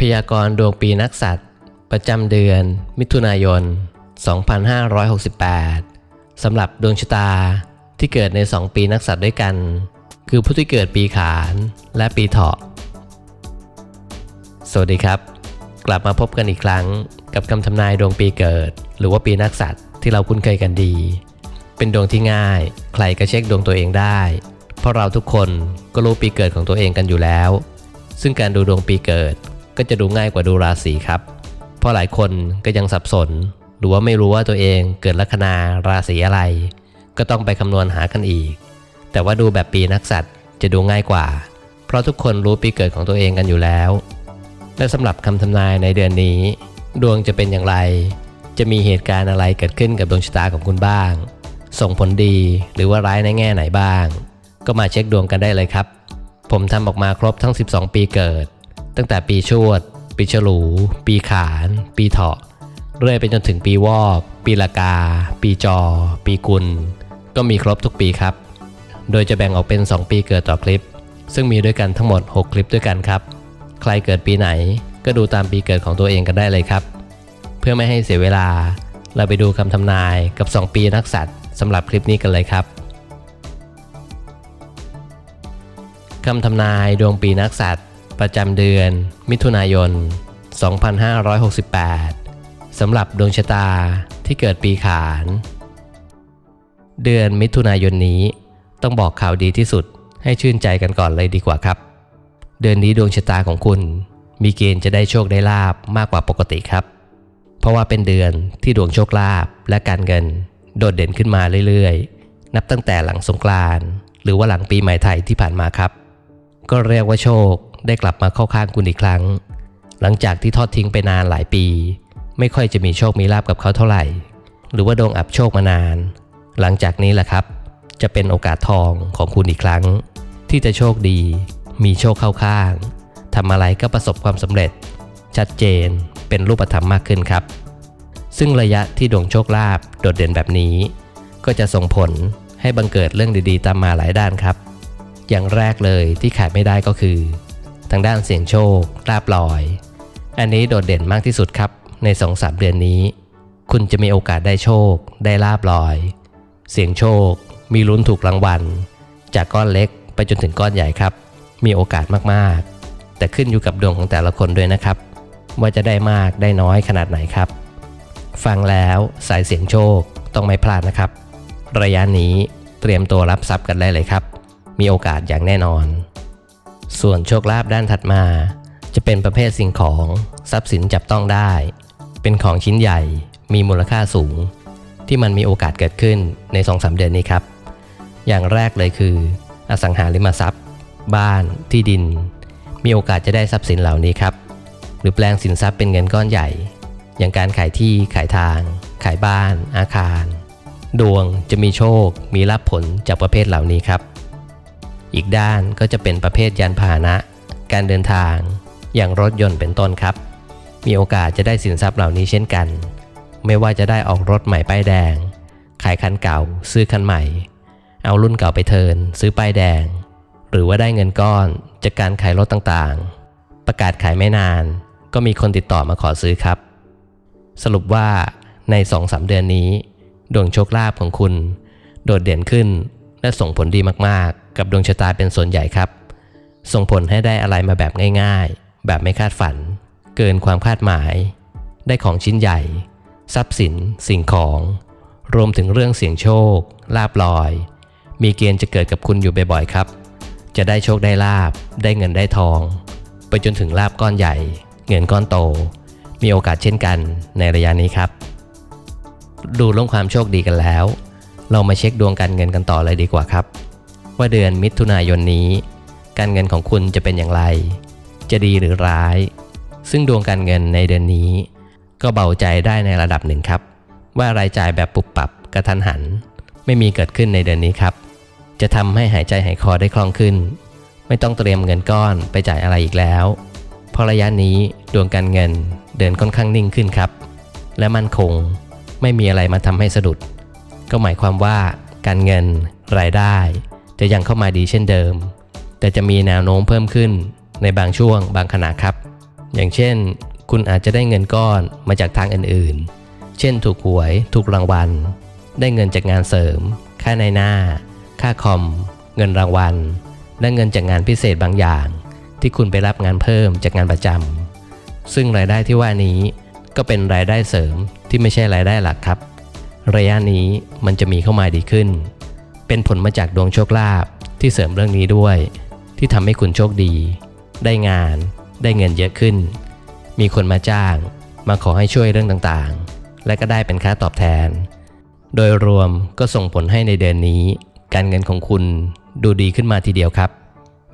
พยากรณ์ดวงปีนักสัตว์ ประจำเดือน มิถุนายน 2568 สำหรับดวงชะตาที่เกิดใน 2 ปีนักสัตว์ด้วยกัน คือผู้ที่เกิดปีขานและปีเถาะ สวัสดีครับ กลับมาพบกันอีกครั้งกับคำทำนายดวงปีเกิด หรือว่าปีนักสัตว์ที่เราคุ้นเคยกันดี เป็นดวงที่ง่าย ใครก็เช็คดวงตัวเองได้ เพราะเราทุกคนก็รู้ปีเกิดของตัวเองกันอยู่แล้ว ซึ่งการดูดวงปีเกิด ก็จะดูง่ายกว่าดูราศีครับ เพราะหลายคนก็ยังสับสน หรือว่าไม่รู้ว่าตัวเองเกิดลัคนาราศีอะไร ก็ต้องไปคำนวณหากันอีก แต่ว่าดูแบบปีนักสัตว์จะดูง่ายกว่า เพราะทุกคนรู้ปีเกิดของตัวเองกันอยู่แล้ว และสำหรับคำทำนายในเดือนนี้ ดวงจะเป็นอย่างไร จะมีเหตุการณ์อะไรเกิดขึ้นกับดวงชะตาของคุณบ้าง ส่งผลดีหรือว่าร้ายในแง่ไหนบ้าง ก็มาเช็คดวงกันได้เลยครับ ผมทำออกมาครบทั้ง 12 ปีเกิด ตั้งแต่ปีชวด ปีฉลู ปีขาน ปีเถาะ เรื่อยไปจนถึงปีวอก ปีละกา ปีจอ ปีกุล ก็มีครบทุกปีครับ โดยจะแบ่งออกเป็น 2 ปีเกิดต่อคลิป ซึ่งมีด้วยกันทั้งหมด 6 คลิปด้วยกันครับ ใครเกิดปีไหนก็ดูตามปีเกิดของตัวเองกันได้เลยครับ เพื่อไม่ให้เสียเวลา เราไปดูคำทำนายกับ 2 ปีนักสัตว์สำหรับคลิปนี้กันเลยครับคำทำนายดวงปีนักสัตว์ ประจำเดือน มิถุนายน 2568 สำหรับดวงชะตาที่เกิดปีขาน เดือนมิถุนายนนี้ ต้องบอกข่าวดีที่สุดให้ชื่นใจกันก่อนเลยดีกว่าครับ เดือนนี้ดวงชะตาของคุณ มีเกณฑ์จะได้โชคได้ลาบมากกว่าปกติครับ เพราะว่าเป็นเดือนที่ดวงโชคลาภและการเงิน โดดเด่นขึ้นมาเรื่อยๆ นับตั้งแต่หลังสงกรานต์หรือว่าหลังปีใหม่ไทยที่ผ่านมาครับ ก็เรียกว่าโชค ได้กลับมาเข้าข้างคุณอีกครั้ง หลังจากที่ทอดทิ้งไปนานหลายปี ไม่ค่อยจะมีโชคมีลาบกับเขาเท่าไหร่ หรือว่าดวงอับโชคมานาน หลังจากนี้แหละครับ จะเป็นโอกาสทองของคุณอีกครั้ง ที่จะโชคดี มีโชคเข้าข้างทำอะไรก็ประสบความสำเร็จ ชัดเจนเป็นรูปธรรมมากขึ้นครับ ซึ่งระยะที่ดวงโชคลาภโดดเด่นแบบนี้ ก็จะส่งผลให้บังเกิดเรื่องดีๆ ตามมาหลายด้านครับ อย่างแรกเลยที่ขาดไม่ได้ก็คือ ทางด้านเสี่ยงโชคลาบลอย อันนี้โดดเด่นมากที่สุดครับ ใน2องสเดือนนี้ คุณจะมีโอกาสได้โชค ได้ลาบลอย เสี่ยงโชค มีลุ้นถูกรางวัล จากก้อนเล็กไปจนถึงก้อนใหญ่ครับ มีโอกาสมากๆ แต่ขึ้นอยู่กับดวงของแต่ละคนด้วยนะครับ ว่าจะได้มากได้น้อยขนาดไหนครับ ฟังแล้วสายเสียงโชคต้องไม่พลาดนะครับ ระยะนี้เตรียมตัวรับทรัพย์กันได้เลยครับ มีโอกาสอย่างแน่นอน ส่วนโชคลาภด้านถัดมา จะเป็นประเภทสิ่งของทรัพย์สินจับต้องได้ เป็นของชิ้นใหญ่มีมูลค่าสูง ที่มันมีโอกาสเกิดขึ้นใน2องสเดือนนี้ครับ อย่างแรกเลยคือ อสังหาริมทรัพย์ บ้านที่ดิน มีโอกาสจะได้ทรัพย์สินเหล่านี้ครับ หรือแปลงสินทรัพย์เป็นเงินก้อนใหญ่ อย่างการขายที่ขายทาง ขายบ้าน อาคาร ดวงจะมีโชค มีรับผลจากประเภทเหล่านี้ครับ อีกด้านก็จะเป็นประเภทยานพาหนะ การเดินทาง อย่างรถยนต์เป็นต้นครับ มีโอกาสจะได้สินทรัพย์เหล่านี้เช่นกัน ไม่ว่าจะได้ออกรถใหม่ป้ายแดง ขายคันเก่า ซื้อคันใหม่ เอารุ่นเก่าไปเทินซื้อป้ายแดง หรือว่าได้เงินก้อนจากการขายรถต่างๆ ประกาศขายไม่นาน ก็มีคนติดต่อมาขอซื้อครับ สรุปว่าใน2-3เดือนนี้ดวงโชคลาภของคุณ โดดเด่นขึ้นและส่งผลดีมาก กับดวงชะตาเป็นส่วนใหญ่ครับ ส่งผลให้ได้อะไรมาแบบง่ายๆ แบบไม่คาดฝัน เกินความคาดหมาย ได้ของชิ้นใหญ่ ทรัพย์สิน สิ่งของ รวมถึงเรื่องเสี่ยงโชค ลาบลอย มีเกณฑ์จะเกิดกับคุณอยู่บ่อยๆครับ จะได้โชคได้ลาบ ได้เงินได้ทอง ไปจนถึงลาบก้อนใหญ่ เงินก้อนโต มีโอกาสเช่นกันในระยะนี้ครับ ดูเรื่องความโชคดีกันแล้ว เรามาเช็คดวงการเงินกันต่อเลยดีกว่าครับ ว่าเดือนมิถุนายนนี้ การเงินของคุณจะเป็นอย่างไร จะดีหรือร้าย ซึ่งดวงการเงินในเดือนนี้ ก็เบาใจได้ในระดับหนึ่งครับ ว่ารายจ่ายแบบปุบปับกระทันหัน ไม่มีเกิดขึ้นในเดือนนี้ครับ จะทำให้หายใจหายคอได้คล่องขึ้น ไม่ต้องเตรียมเงินก้อนไปจ่ายอะไรอีกแล้วเพราะระยะนี้ดวงการเงินเดินค่อนข้างนิ่งขึ้นครับ และมั่นคงไม่มีอะไรมาทำให้สะดุด ก็หมายความว่าการเงินรายได้ จะยังเข้ามาดีเช่นเดิม แต่จะมีแนวโน้มเพิ่มขึ้นในบางช่วงบางขณะครับ อย่างเช่น คุณอาจจะได้เงินก้อนมาจากทางอื่นๆ เช่นถูกหวย ถูกรางวัล ได้เงินจากงานเสริม ค่าในหน้า ค่าคอม เงินรางวัล และเงินจากงานพิเศษบางอย่าง ที่คุณไปรับงานเพิ่มจากงานประจำซึ่งรายได้ที่ว่านี้ก็เป็นรายได้เสริมที่ไม่ใช่รายได้หลักครับ ระยะนี้มันจะมีเข้ามาดีขึ้น เป็นผลมาจากดวงโชคลาภที่เสริมเรื่องนี้ด้วย ที่ทำให้คุณโชคดี ได้งาน ได้เงินเยอะขึ้น มีคนมาจ้าง มาขอให้ช่วยเรื่องต่างๆ และก็ได้เป็นค่าตอบแทน โดยรวมก็ส่งผลให้ในเดือนนี้ การเงินของคุณดูดีขึ้นมาทีเดียวครับ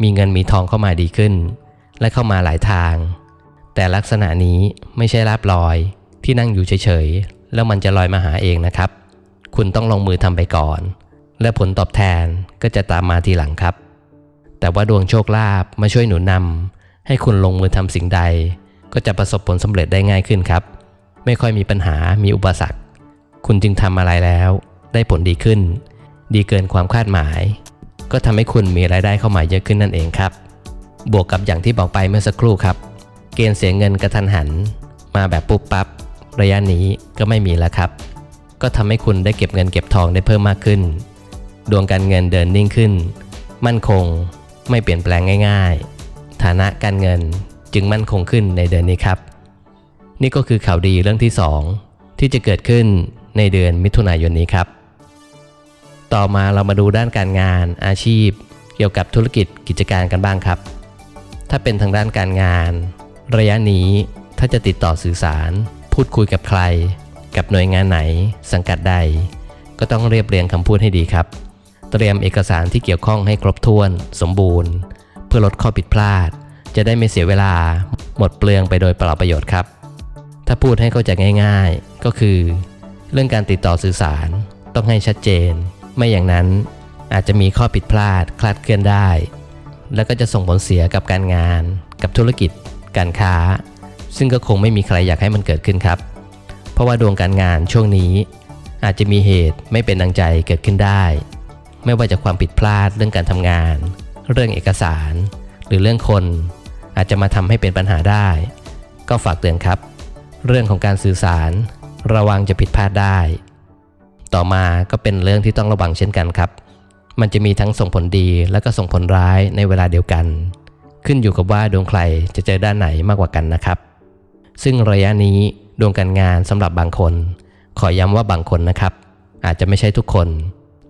มีเงินมีทองเข้ามาดีขึ้น และเข้ามาหลายทาง แต่ลักษณะนี้ไม่ใช่ลาบลอยที่นั่งอยู่เฉยๆแล้วมันจะลอยมาหาเองนะครับ คุณต้องลงมือทำไปก่อน และผลตอบแทนก็จะตามมาทีหลังครับ แต่ว่าดวงโชคลาภมาช่วยหนุนนำให้คุณลงมือทำสิ่งใด ก็จะประสบผลสำเร็จได้ง่ายขึ้นครับ ไม่ค่อยมีปัญหามีอุปสรรค คุณจึงทำอะไรแล้ว ได้ผลดีขึ้น ดีเกินความคาดหมาย ก็ทำให้คุณมีรายได้เข้ามาเยอะขึ้นนั่นเองครับ บวกกับอย่างที่บอกไปเมื่อสักครู่ครับ เกณฑ์เสียเงินกระทันหัน มาแบบปุ๊บปับ๊บระยะนี้ก็ไม่มีแล้วครับ ก็ทำให้คุณได้เก็บเงินเก็บทองได้เพิ่มมากขึ้น ดวงการเงินเดินนิ่งขึ้น มั่นคงไม่เปลี่ยนแปลงง่าย ๆ ฐานะการเงินจึงมั่นคงขึ้นในเดือนนี้ครับ นี่ก็คือข่าวดีเรื่องที่ 2 ที่จะเกิดขึ้นในเดือนมิถุนายนนี้ครับ ต่อมาเรามาดูด้านการงานอาชีพ เกี่ยวกับธุรกิจกิจการกันบ้างครับ ถ้าเป็นทางด้านการงาน ระยะนี้ถ้าจะติดต่อสื่อสาร พูดคุยกับใคร กับหน่วยงานไหน สังกัดใด ก็ต้องเรียบเรียงคำพูดให้ดีครับ เตรียมเอกสารที่เกี่ยวข้องให้ครบถ้วน สมบูรณ์ เพื่อลดข้อผิดพลาด จะได้ไม่เสียเวลา หมดเปลืองไปโดยเปล่าประโยชน์ครับ ถ้าพูดให้เข้าใจง่าย ๆ ก็คือ เรื่องการติดต่อสื่อสาร ต้องให้ชัดเจน ไม่อย่างนั้นอาจจะมีข้อผิดพลาดคลาดเคลื่อนได้ แล้วก็จะส่งผลเสียกับการงาน กับธุรกิจ การค้า ซึ่งก็คงไม่มีใครอยากให้มันเกิดขึ้นครับ เพราะว่าดวงการงานช่วงนี้ อาจจะมีเหตุไม่เป็นดังใจเกิดขึ้นได้ ไม่ว่าจะความผิดพลาดเรื่องการทำงาน เรื่องเอกสาร หรือเรื่องคน อาจจะมาทำให้เป็นปัญหาได้ ก็ฝากเตือนครับ เรื่องของการสื่อสาร ระวังจะผิดพลาดได้ ต่อมาก็เป็นเรื่องที่ต้องระวังเช่นกันครับ มันจะมีทั้งส่งผลดีและก็ส่งผลร้ายในเวลาเดียวกัน ขึ้นอยู่กับว่าดวงใครจะเจอด้านไหนมากกว่ากันนะครับ ซึ่งระยะนี้ดวงการงานสำหรับบางคน ขอย้ำว่าบางคนนะครับ อาจจะไม่ใช่ทุกคน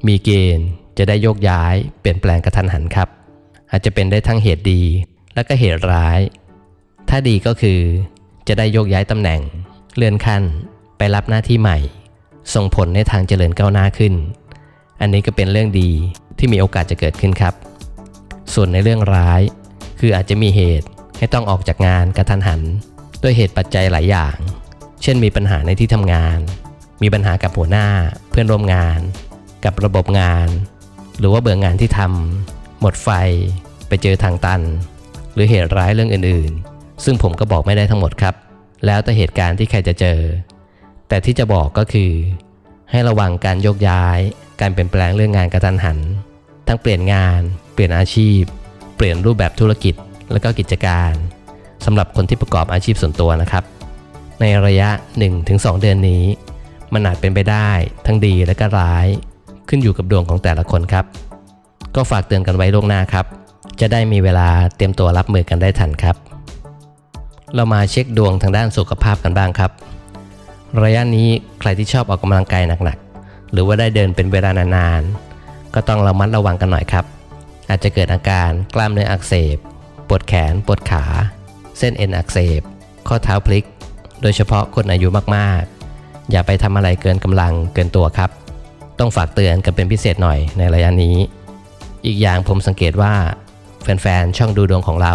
มีเกณฑ์ จะได้โยกย้ายเปลี่ยนแปลงกระทันหันครับ อาจจะเป็นได้ทั้งเหตุดีและก็เหตุร้าย ถ้าดีก็คือจะได้โยกย้ายตำแหน่ง เลื่อนขั้นไปรับหน้าที่ใหม่ ส่งผลในทางเจริญก้าวหน้าขึ้น อันนี้ก็เป็นเรื่องดีที่มีโอกาสจะเกิดขึ้นครับ ส่วนในเรื่องร้าย คืออาจจะมีเหตุให้ต้องออกจากงานกระทันหัน ด้วยเหตุปัจจัยหลายอย่าง เช่นมีปัญหาในที่ทำงาน มีปัญหากับหัวหน้า เพื่อนร่วมงาน กับระบบงาน หรือว่าเบื่องานที่ทำหมดไฟ ไปเจอทางตัน หรือเหตุร้ายเรื่องอื่นๆ ซึ่งผมก็บอกไม่ได้ทั้งหมดครับ แล้วแต่เหตุการณ์ที่ใครจะเจอ แต่ที่จะบอกก็คือ ให้ระวังการโยกย้าย การเปลี่ยนแปลงเรื่องงานกระทันหัน ทั้งเปลี่ยนงาน เปลี่ยนอาชีพ เปลี่ยนรูปแบบธุรกิจ และก็กิจการสำหรับคนที่ประกอบอาชีพส่วนตัวนะครับ ในระยะ 1-2 เดือนนี้ มันอาจเป็นไปได้ทั้งดีและก็ร้าย ขึ้นอยู่กับดวงของแต่ละคนครับ ก็ฝากเตือนกันไว้ล่วงหน้าครับ จะได้มีเวลาเตรียมตัวรับมือกันได้ทันครับ เรามาเช็คดวงทางด้านสุขภาพกันบ้างครับ ระยะนี้ใครที่ชอบออกกำลังกายหนักๆ หรือว่าได้เดินเป็นเวลานานๆ ก็ต้องระมัดระวังกันหน่อยครับ อาจจะเกิดอาการกล้ามเนื้ออักเสบ ปวดแขน ปวดขา เส้นเอ็นอักเสบ ข้อเท้าพลิก โดยเฉพาะคนอายุมากๆ อย่าไปทำอะไรเกินกำลังเกินตัวครับ ต้องฝากเตือนกันเป็นพิเศษหน่อยในระยะนี้ อีกอย่างผมสังเกตว่า แฟนๆ ช่องดูดวงของเรา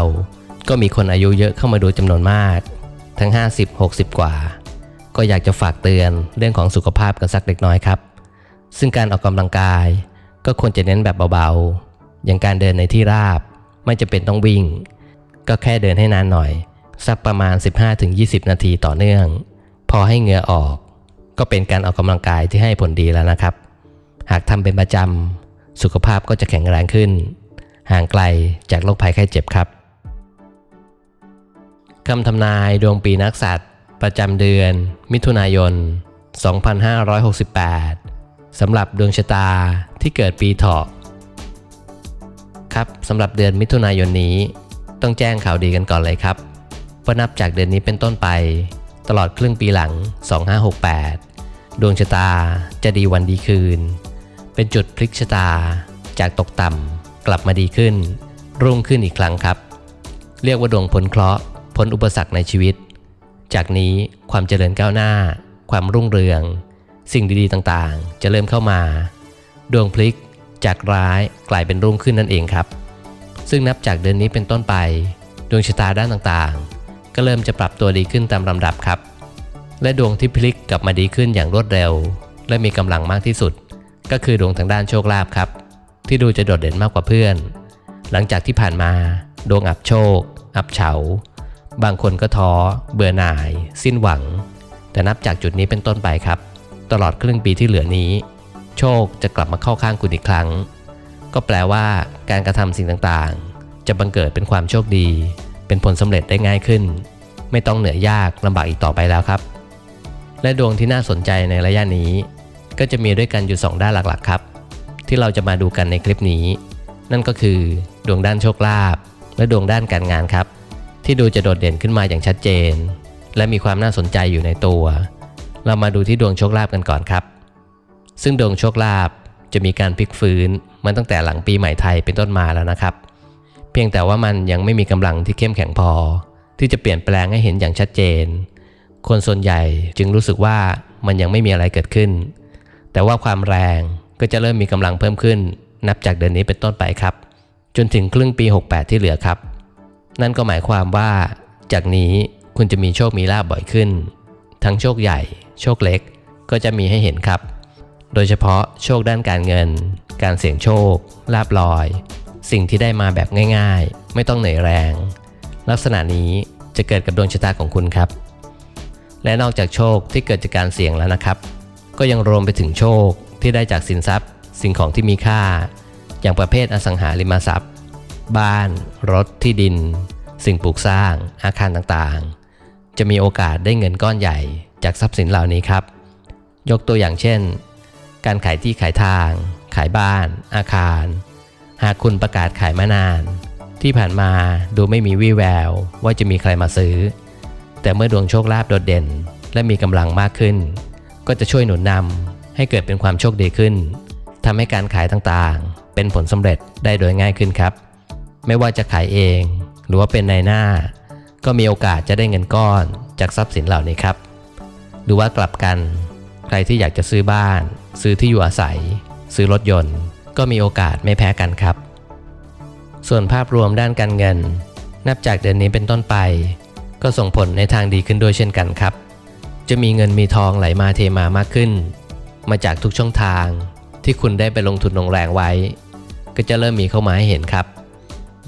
ก็มีคนอายุเยอะเข้ามาดูจำนวนมาก ทั้ง 50-60 กว่า ก็อยากจะฝากเตือนเรื่องของสุขภาพกันสักเล็กน้อยครับ ซึ่งการออกกำลังกาย ก็ควรจะเน้นแบบเบาๆ อย่างการเดินในที่ราบ ไม่จะเป็นต้องวิ่ง ก็แค่เดินให้นานหน่อย สักประมาณ 15-20 นาทีต่อเนื่อง พอให้เหงื่อออก ก็เป็นการออกกำลังกายที่ให้ผลดีแล้วนะครับ หากทำเป็นประจำ สุขภาพก็จะแข็งแรงขึ้น ห่างไกลจากโรคภัยไข้เจ็บครับคำทำนายดวงปีนักสัตว์ ประจำเดือน มิถุนายน 2568 สำหรับดวงชะตาที่เกิดปีเถาะครับสำหรับเดือนมิถุนายนนี้ ต้องแจ้งข่าวดีกันก่อนเลยครับว่านับจากเดือนนี้เป็นต้นไป ตลอดครึ่งปีหลัง 2568 ดวงชะตาจะดีวันดีคืน เป็นจุดพลิกชะตา จากตกต่ำกลับมาดีขึ้น รุ่งขึ้นอีกครั้งครับ เรียกว่าดวงพ้นเคราะห์พ้นอุปสรรคในชีวิต จากนี้ความเจริญก้าวหน้า ความรุ่งเรือง สิ่งดีๆต่างๆ จะเริ่มเข้ามา ดวงพลิกจากร้ายกลายเป็นรุ่งขึ้นนั่นเองครับ ซึ่งนับจากเดือนนี้เป็นต้นไป ดวงชะตาด้านต่างๆ ก็เริ่มจะปรับตัวดีขึ้นตามลำดับครับ และดวงที่พลิกกลับมาดีขึ้นอย่างรวดเร็ว และมีกำลังมากที่สุด ก็คือดวงทางด้านโชคลาภครับ ที่ดูจะโดดเด่นมากกว่าเพื่อน หลังจากที่ผ่านมา ดวงอับโชค อับเฉา บางคนก็ท้อ เบื่อหน่าย สิ้นหวัง แต่นับจากจุดนี้เป็นต้นไปครับ ตลอดครึ่งปีที่เหลือนี้ โชคจะกลับมาเข้าข้างคุณอีกครั้ง ก็แปลว่าการกระทำสิ่งต่างๆ จะบังเกิดเป็นความโชคดี เป็นผลสำเร็จได้ง่ายขึ้น ไม่ต้องเหนื่อยยากลำบากอีกต่อไปแล้วครับ และดวงที่น่าสนใจในระยะนี้ ก็จะมีด้วยกันอยู่ 2 ด้านหลักๆครับ ที่เราจะมาดูกันในคลิปนี้ นั่นก็คือ ดวงด้านโชคลาภและดวงด้านการงานครับ ที่ดูจะโดดเด่นขึ้นมาอย่างชัดเจน และมีความน่าสนใจอยู่ในตัว เรามาดูที่ดวงโชคลาภกันก่อนครับ ซึ่งดวงโชคลาภจะมีการพลิกฟื้นมาตั้งแต่หลังปีใหม่ไทยเป็นต้นมาแล้วนะครับ เพียงแต่ว่ามันยังไม่มีกำลังที่เข้มแข็งพอ ที่จะเปลี่ยนแปลงให้เห็นอย่างชัดเจน คนส่วนใหญ่จึงรู้สึกว่ามันยังไม่มีอะไรเกิดขึ้น แต่ว่าความแรงก็จะเริ่มมีกำลังเพิ่มขึ้น นับจากเดือนนี้เป็นต้นไปครับ จนถึงครึ่งปี 68 ที่เหลือครับ นั่นก็หมายความว่า จากนี้คุณจะมีโชคมีลาบบ่อยขึ้น ทั้งโชคใหญ่ โชคเล็กก็จะมีให้เห็นครับ โดยเฉพาะโชคด้านการเงิน การเสี่ยงโชค ลาบลอย สิ่งที่ได้มาแบบง่าย ๆ ไม่ต้องเหนื่อยแรง ลักษณะนี้จะเกิดกับดวงชะตาของคุณครับ และนอกจากโชคที่เกิดจากการเสี่ยงแล้วนะครับ ก็ยังรวมไปถึงโชคที่ได้จากสินทรัพย์ สิ่งของที่มีค่า อย่างประเภทอสังหาริมทรัพย์ บ้าน รถที่ดิน สิ่งปลูกสร้าง อาคารต่างๆ จะมีโอกาสได้เงินก้อนใหญ่จากทรัพย์สินเหล่านี้ครับ ยกตัวอย่างเช่น การขายที่ขายทาง ขายบ้าน อาคาร หากคุณประกาศขายมานาน ที่ผ่านมาดูไม่มีวี่แววว่าจะมีใครมาซื้อ แต่เมื่อดวงโชคลาภโดดเด่น และมีกำลังมากขึ้น ก็จะช่วยหนุนนำให้เกิดเป็นความโชคดีขึ้นทำให้การขายต่างๆ เป็นผลสำเร็จได้โดยง่ายขึ้นครับ ไม่ว่าจะขายเอง หรือว่าเป็นนายหน้า ก็มีโอกาสจะได้เงินก้อนจากทรัพย์สินเหล่านี้ครับ หรือว่ากลับกัน ใครที่อยากจะซื้อบ้าน ซื้อที่อยู่อาศัย ซื้อรถยนต์ ก็มีโอกาสไม่แพ้กันครับ ส่วนภาพรวมด้านการเงิน นับจากเดือนนี้เป็นต้นไป ก็ส่งผลในทางดีขึ้นด้วยเช่นกันครับ จะมีเงินมีทองไหลมาเทมามากขึ้น มาจากทุกช่องทางที่คุณได้ไปลงทุนลงแรงไว้ ก็จะเริ่มมีเข้ามาให้เห็นครับ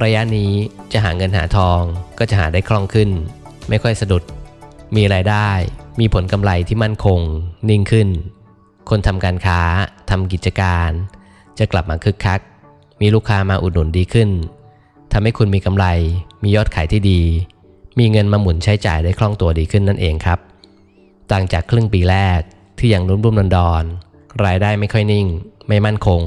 ระยะนี้จะหาเงินหาทองก็จะหาได้คล่องขึ้น ไม่ค่อยสะดุด มีรายได้ มีผลกำไรที่มั่นคง นิ่งขึ้น คนทำการค้าทำกิจการ จะกลับมาคึกคัก มีลูกค้ามาอุดหนุนดีขึ้นทำให้คุณมีกำไร มียอดขายที่ดี มีเงินมาหมุนใช้จ่ายได้คล่องตัวดีขึ้นนั่นเองครับ ต่างจากครึ่งปีแรกที่ยังรุ่มรุ่มดอนดอนรายได้ไม่ค่อยนิ่ง ไม่มั่นคง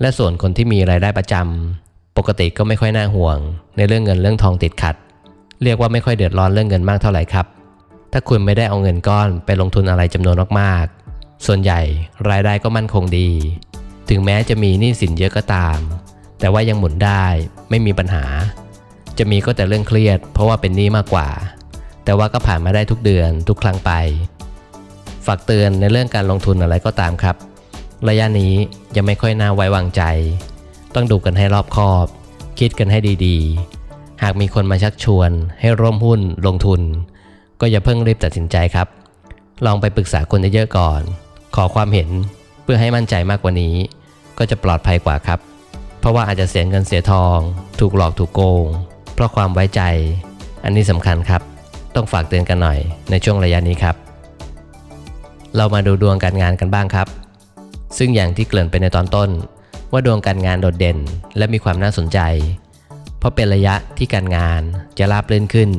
และส่วนคนที่มีรายได้ประจำปกติก็ไม่ค่อยน่าห่วง ในเรื่องเงินเรื่องทองติดขัด เรียกว่าไม่ค่อยเดือดร้อนเรื่องเงินมากเท่าไหร่ครับ ถ้าคุณไม่ได้เอาเงินก้อนไปลงทุนอะไรจำนวนมากๆ ส่วนใหญ่รายได้ก็มั่นคงดี ถึงแม้จะมีหนี้สินเยอะก็ตาม แต่ว่ายังหมุนได้ไม่มีปัญหา จะมีก็แต่เรื่องเครียด เพราะว่าเป็นหนี้มากกว่า แต่ว่าก็ผ่านมาได้ทุกเดือนทุกครั้งไป ฝากเตือนในเรื่องการลงทุนอะไรก็ตามครับ ระยะนี้ยังไม่ค่อยน่าไว้วางใจ ต้องดูกันให้รอบคอบ คิดกันให้ดีๆ หากมีคนมาชักชวน ให้ร่วมหุ้นลงทุน ก็อย่าเพิ่งรีบตัดสินใจครับ ลองไปปรึกษาคนเยอะๆก่อน ขอความเห็นเพื่อให้มั่นใจมากกว่านี้ ก็จะปลอดภัยกว่าครับ เพราะว่าอาจจะเสียเงินเสียทอง ถูกหลอกถูกโกง เพราะความไว้ใจ อันนี้สำคัญครับ ต้องฝากเตือนกันหน่อยในช่วงระยะนี้ครับ เรามาดูดวงการงานกันบ้างครับ ซึ่งอย่างที่เกริ่นไปในตอนต้น ว่าดวงการงานโดดเด่นและมีความน่าสนใจ เพราะเป็นระยะที่การงานจะราบรื่นขึ้น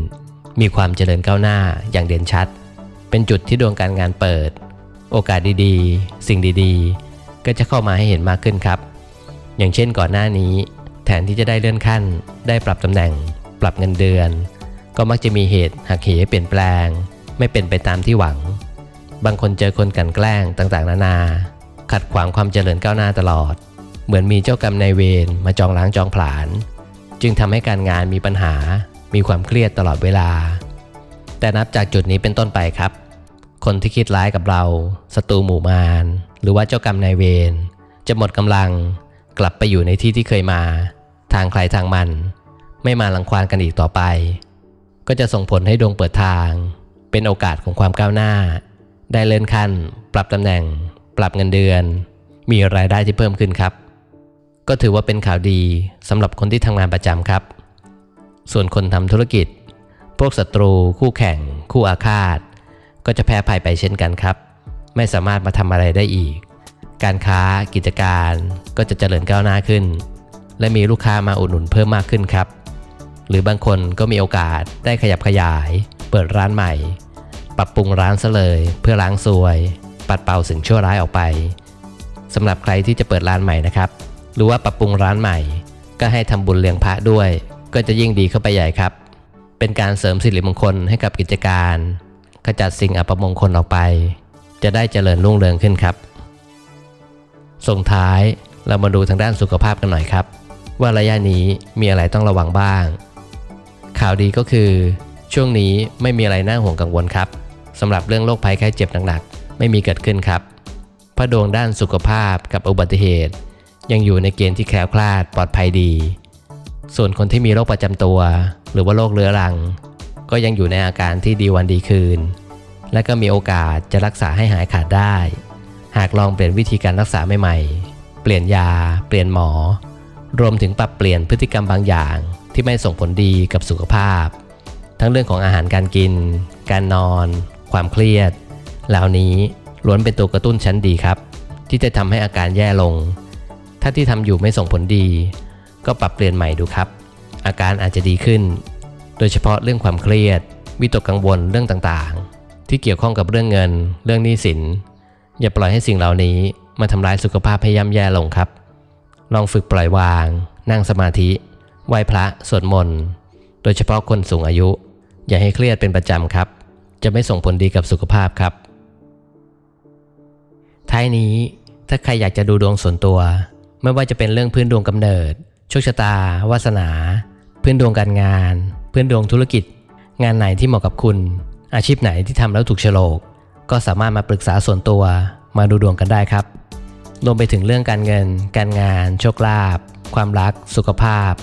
มีความเจริญก้าวหน้าอย่างเด่นชัด เป็นจุดที่ดวงการงานเปิด โอกาสดีๆ สิ่งดีๆ ก็จะเข้ามาให้เห็นมากขึ้นครับ อย่างเช่นก่อนหน้านี้ แทนที่จะได้เลื่อนขั้น ได้ปรับตำแหน่ง ปรับเงินเดือน ก็มักจะมีเหตุหักเหเปลี่ยนแปลง ไม่เป็นไปตามที่หวัง บางคนเจอคนกันแกล้งต่างๆ นานา ขัดขวางความเจริญก้าวหน้าตลอด เหมือนมีเจ้ากรรมนายเวรมาจองล้างจองผลาญจึงทำให้การงานมีปัญหา มีความเครียดตลอดเวลา แต่นับจากจุดนี้เป็นต้นไปครับ คนที่คิดร้ายกับเราศัตรูหมู่มาร หรือว่าเจ้ากรรมนายเวรจะหมดกำลังกลับไปอยู่ในที่ที่เคยมา ทางใครทางมัน ไม่มาลังควานกันอีกต่อไป ก็จะส่งผลให้ดวงเปิดทาง เป็นโอกาสของความก้าวหน้า ได้เลื่อนขั้น ปรับตำแหน่ง ปรับเงินเดือน มีรายได้ที่เพิ่มขึ้นครับ ก็ถือว่าเป็นข่าวดีสำหรับคนที่ทำงานประจำครับ ส่วนคนทำธุรกิจ พวกศัตรู คู่แข่ง คู่อาฆาต ก็จะแพ้ภัยไปเช่นกันครับ ไม่สามารถมาทำอะไรได้อีก การค้ากิจการก็จะเจริญก้าวหน้าขึ้น และมีลูกค้ามาอุดหนุนเพิ่มมากขึ้นครับ หรือบางคนก็มีโอกาสได้ขยับขยาย เปิดร้านใหม่ ปรับปรุงร้านซะเลยเพื่อล้างซวย ปัดเป่าสิ่งชั่วร้ายออกไปสำหรับใครที่จะเปิดร้านใหม่นะครับ หรือว่าปรับปรุงร้านใหม่ ก็ให้ทำบุญเลี้ยงพระด้วย ก็จะยิ่งดีเข้าไปใหญ่ครับ เป็นการเสริมสิริมงคลให้กับกิจการขจัดสิ่งอัปมงคลออกไป จะได้เจริญรุ่งเรืองขึ้นครับ ส่งท้ายเรามาดูทางด้านสุขภาพกันหน่อยครับ ว่าระยะนี้มีอะไรต้องระวังบ้าง ข่าวดีก็คือ ช่วงนี้ไม่มีอะไรน่าห่วงกังวลครับสำหรับเรื่องโรคภัยไข้เจ็บหนักๆไม่มีเกิดขึ้นครับ พระดวงด้านสุขภาพกับอุบัติเหตุ ยังอยู่ในเกณฑ์ที่แคล้วคลาดปลอดภัยดี ส่วนคนที่มีโรคประจำตัว หรือว่าโรคเรื้อรัง ก็ยังอยู่ในอาการที่ดีวันดีคืน และก็มีโอกาสจะรักษาให้หายขาดได้ หากลองเปลี่ยนวิธีการรักษาใหม่ๆเปลี่ยนยา เปลี่ยนหมอ รวมถึงปรับเปลี่ยนพฤติกรรมบางอย่าง ที่ไม่ส่งผลดีกับสุขภาพ ทั้งเรื่องของอาหารการกิน การนอน ความเครียด เหล่านี้ล้วนเป็นตัวกระตุ้นชั้นดีครับ ที่จะทำให้อาการแย่ลง ถ้าที่ทำอยู่ไม่ส่งผลดี ก็ปรับเปลี่ยนใหม่ดูครับ อาการอาจจะดีขึ้น โดยเฉพาะเรื่องความเครียด วิตกกังวลเรื่องต่างๆ ที่เกี่ยวข้องกับเรื่องเงิน เรื่องหนี้สิน อย่าปล่อยให้สิ่งเหล่านี้มาทำร้ายสุขภาพให้ย่ำแย่ลงครับ ลองฝึกปล่อยวาง นั่งสมาธิ ไหว้พระสวดมนต์โดยเฉพาะคนสูงอายุ อย่าให้เครียดเป็นประจำครับ จะไม่ส่งผลดีกับสุขภาพครับ ท้ายนี้ถ้าใครอยากจะดูดวงส่วนตัว ไม่ว่าจะเป็นเรื่องพื้นดวงกำเนิด โชคชะตา วาสนา พื้นดวงการงาน พื้นดวงธุรกิจ งานไหนที่เหมาะกับคุณ อาชีพไหนที่ทำแล้วถูกโฉลก ก็สามารถมาปรึกษาส่วนตัวมาดูดวงกันได้ครับรวมไปถึงเรื่องการเงิน การงาน โชคลาภ ความรัก สุขภาพ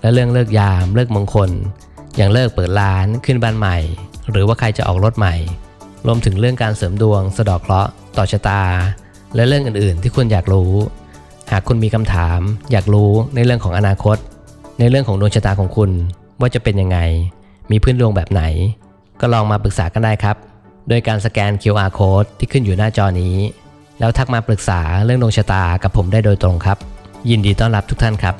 และเรื่องเลิกยามเลิกมงคล อย่างเลิกเปิดร้านขึ้นบ้านใหม่ หรือว่าใครจะออกรถใหม่ รวมถึงเรื่องการเสริมดวง สะดอกเคราะห์ต่อชะตา และเรื่องอื่นๆ ที่คุณอยากรู้ หากคุณมีคำถาม อยากรู้ในเรื่องของอนาคต ในเรื่องของดวงชะตาของคุณว่าจะเป็นยังไง มีพื้นดวงแบบไหน ก็ลองมาปรึกษากันได้ครับ โดยการสแกน QR code ที่ขึ้นอยู่หน้าจอนี้ แล้วทักมาปรึกษาเรื่องดวงชะตากับผมได้โดยตรงครับ ยินดีต้อนรับทุกท่านครับ